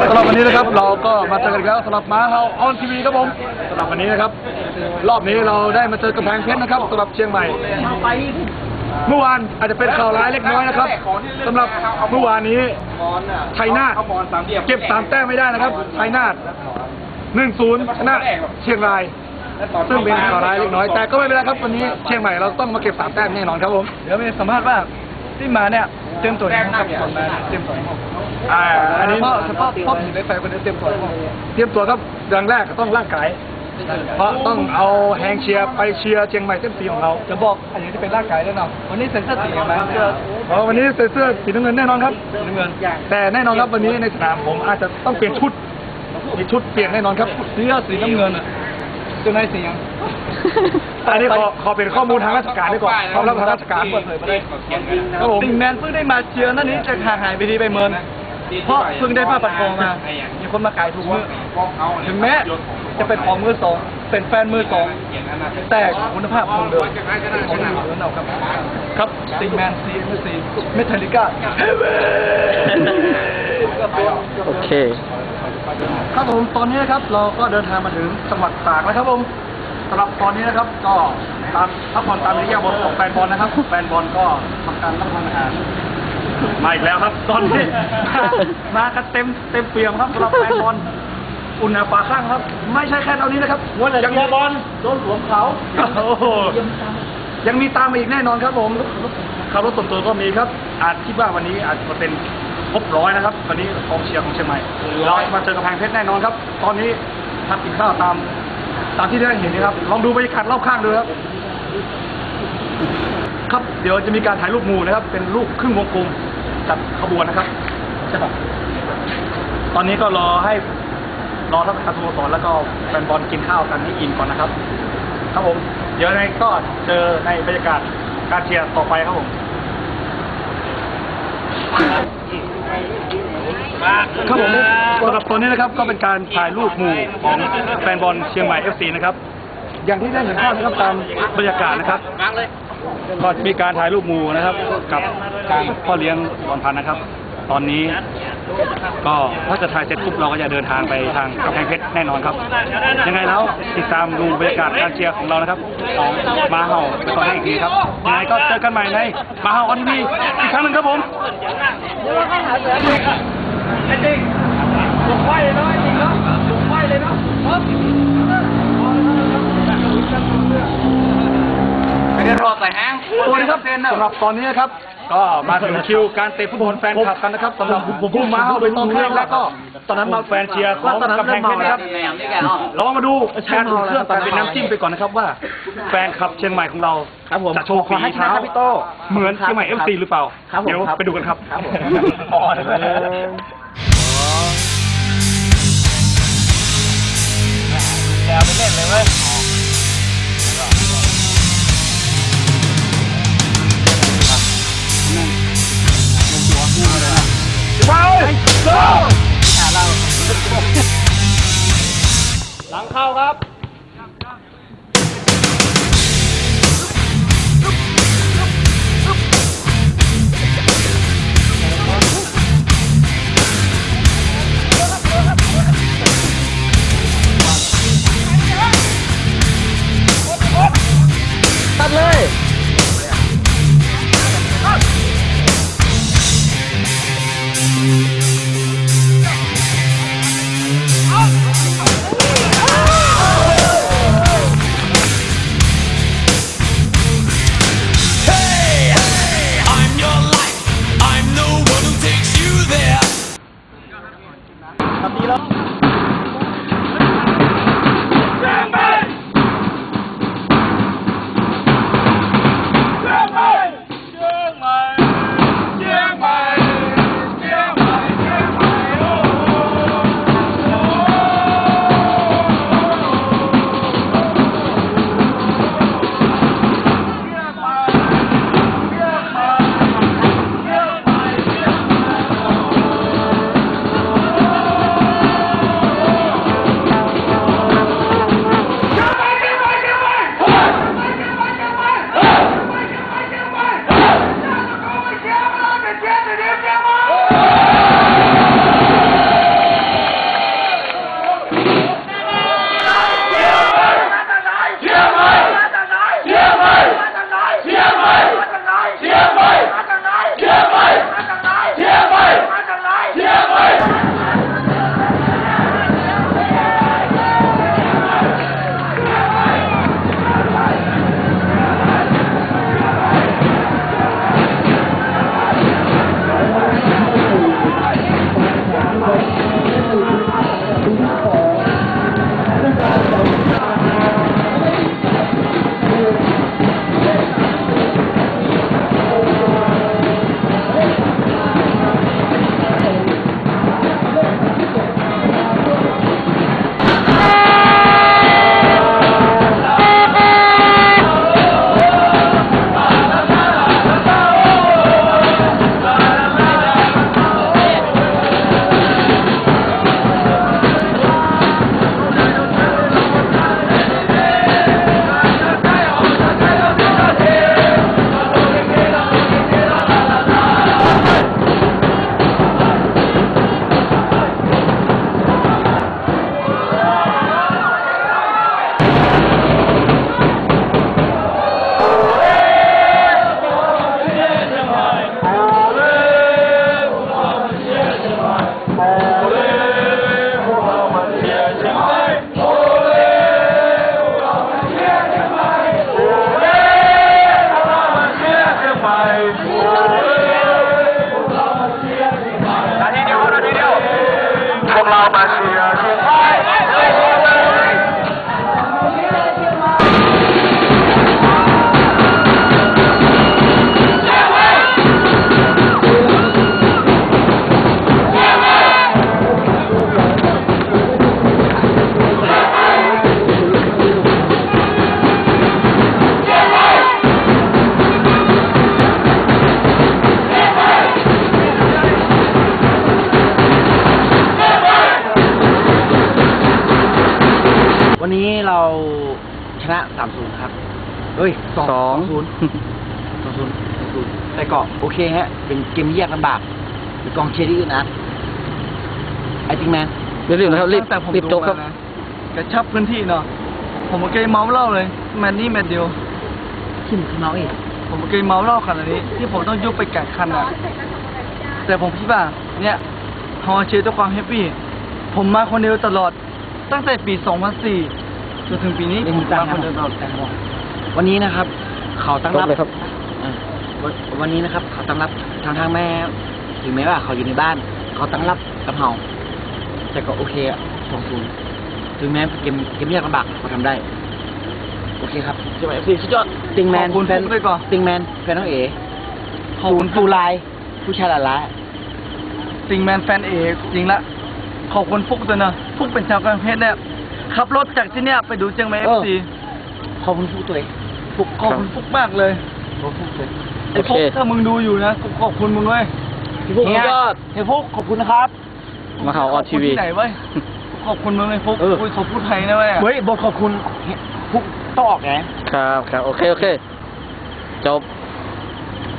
สำหรับวันนี้นะครับเราก็มาเจอกันแล้วสำหรับม้าเฮาออนทีวีครับผมสำหรับวันนี้นะครับ รอบนี้เราได้มาเจอกำแพงเพชรนะครับสำหรับเชียงใหม่ เมื่อวานอาจจะเป็นข่าวร้ายเล็กน้อยนะครับสำหรับเมื่อวานนี้ชัยนาทเก็บสามแต้มไม่ได้นะครับชัยนาทหนึ่งศูนย์ชนะเชียงรายซึ่งเป็นข่าวร้ายเล็กน้อย แต่ก็ไม่เป็นไรครับวันนี้เชียงใหม่เราต้องมาเก็บสามแต้มแน่นอนครับผมเดี๋ยวมีสัมภาษณ์ว่าที่มาเนี่ย เตรียมตัวยังไงครับก่อนมาเตรียมตัวยังไงอ่าอันนี้เฉพาะเฉพาะพ่อผีไปไฟคนเดียวเตรียมตัวยังไงเตรียมตัวครับอย่างแรกก็ต้องร่างกายเพราะต้องเอาแฮงเชียร์ไปเชียร์เชียงใหม่เส้นสีของเราจะบอกอันนี้ที่เป็นร่างกายแล้วเนาะวันนี้เซ็นเซอร์สียังไงเสื้อเพราะวันนี้ใส่เสื้อสีน้ำเงินแน่นอนครับน้ำเงินแต่แน่นอนครับวันนี้ในสนามผมอาจจะต้องเปลี่ยนชุดมีชุดเปลี่ยนแน่นอนครับเสื้อสีน้ำเงินเสื้อในสียัง อันนี้ขอขอเป็นข้อมูลทางราชการดีกว่าความลับทางราชการเปิดเผยไปได้ครับผมติงแมนเพิ่งได้มาเชียร์นั่นนี้จะห่างหายไปทีไปเมิน เพราะเพิ่งได้ผ้าปัดคอมา มีคนมาขายถูกมือถึงแม้จะเป็นของมือสอง เป็นแฟนมือสอง แต่คุณภาพคงเดิมของมือเดิมเอาครับ ครับติงแมนซีเมซีเมทัลลิก้าโอเค ครับผมตอนนี้นะครับเราก็เดินทางมาถึงจังหวัดตากแล้วครับผม สำหรับตอนนี้นะครับก็ตามพักผ่อนตามระยะบอลของแฟนบอลนะครับแฟนบอลก็ทำการรับประทานอาหารมาอีกแล้วครับ ตอนนี้ มากันเต็มเต็มเปี่ยมครับสำหรับแฟนบอลอุ่นหนาฝาข้างครับ ไม่ใช่แค่เท่านี้นะครับยังมีบอลโดนสวมเขาโอ้โหยังมีตามมาอีกแน่นอนครับผมขับรถส่วนตัวก็มีครับ อาจคิดว่าวันนี้อาจจะเป็นครบร้อยนะครับวันนี้กองเชียร์ของเชียงใหม่เราจะมาเจอกำแพงเพชรแน่นอนครับ ตอนนี้ทักกินข้าวตาม ตามที่ได้เห็นนะครับ ลองดูบรรยากาศรอบข้างดูครับ ครับ เดี๋ยวจะมีการถ่ายรูปหมู่นะครับ เป็นรูปครึ่งวงกลมจัดขบวนนะครับใช่ปะตอนนี้ก็รอให้รอท่านประธานสโมสรแล้วก็แฟนบอลกินข้าวกันให้อิ่มก่อนนะครับ ครับผม เดี๋ยวในก็เจอในบรรยากาศการเชียร์ต่อไปครับผม ครับผมสำหรับตอนนี้นะครับก็เป็นการถ่ายรูปหมู่ของแฟนบอลเชียงใหม่ FC นะครับ อย่างที่ได้เห็นภาพนะครับตามบรรยากาศนะครับก็จะมีการถ่ายรูปหมู่นะครับ กับการพ่อเลี้ยงบอลพันนะครับ ตอนนี้ก็ถ้าเกิดถ่ายเสร็จปุ๊บเราก็จะเดินทางไปทางกำแพงเพชรแน่นอนครับ ยังไงแล้วติดตามดูบรรยากาศการเชียร์ของเรานะครับของมาเห่าในตอนนี้อีกทีครับยังไงก็เจอกันใหม่ในมาเห่าออนทีวีอีกครั้งหนึ่งครับผม ไม่ได้รอแต่แห้งสวัสดีครับสำหรับตอนนี้นะครับ ก็มาถึงคิวการเตะฟุตบอลแฟนคลับกันนะครับสำหรับผู้มาเห่าโดยตอนแรกแล้วก็ตอนนั้นมาแฟนเชียร์ของกำแพงเพชรนะครับเรามาดูการอุ่นเครื่องแต่เป็นน้ำจิ้มไปก่อนนะครับว่า แฟนคลับเชียงใหม่ของเราครับผมจะโชว์ฝีขอให้ชนะเท้าครับพี่โต้เหมือนเชียงใหม่เอฟซีหรือเปล่าครับผมเดี๋ยวครับไปดูกันครับ เอาไปเล่นเลยเว้ยไปโซหาเหลังเข้าครับ 场地了 Pour la machine. วันนี้เราชนะสามศูนย์ครับ เฮ้ยสองสองศูนย์สองศูนย์สองศูนย์แต่ก็โอเคฮะ เป็นเกมที่ยากลำบากเป็นกองเชียร์ที่อึดอัดไอจิงแมนรีบๆนะครับรีบตั้งแต่ผมรีบดูจบครับมานะกระชับพื้นที่เนาะผมเมื่อกี้เมาเหล้าเลยแมนนี่แมนเดียวขึ้นขึ้นมาอีกผมเมื่อกี้เมาเหล้าขนาดนี้ ที่ผมต้องยุบไปแก่คันอะแต่ผมคิดว่า เนี่ยฮอเชียร์ด้วยความแฮปปี้ผมมาคนเดียวตลอด ตั้งแต่ปี 2004จนถึงปีนี้เล่นผมตามมาคนเดียวตลอดวันนี้นะครับ เขาตั้งจรับบเลยครับอ่าวันวันนี้นะครับ เขาตั้งรับทางทางแม่ ถึงแม้ว่าเขาอยู่ในบ้าน เขาตั้งรับกับเราแต่ก็โอเคอะสองศูนย์ถึงแม้เกมเกมยากลำบากเขาทำได้ โอเคครับใช่ไหมสี่สุดยอดติงแมนขอบคุณแฟนฟุกด้วยก่อนติงแมนแฟนน้องเอ๋ขอบคุณตูลายผู้ชายหละละติงแมนแฟนเอกจริงละ ขอบคุณฟุกด้วยนะฟุกเป็นชาวกำแพงเพชรเนี่ยขับรถจากที่เนี่ยไปดูเชียงใหม่เอฟซีขอบคุณผู้ตัวเองฟุกขอบคุณฟุกมากเลยขอบคุณผู้ตัวเองไอ้ฟุกโอเคถ้ามึงดูอยู่นะกูขอบคุณมึงเว้ยพี่ฟุกสุดยอดเฮ้ยฟุกขอบคุณนะครับมาข่าวออนทีวีขบคุณที่ไหนเว้ยกูขอบคุณมึงไอ้ฟุกเออกูขอบพูดไทยนะเว้ยเฮ้ยบทขอบคุณฟุกต้องออกไงครับครับโอเคโอเคจบ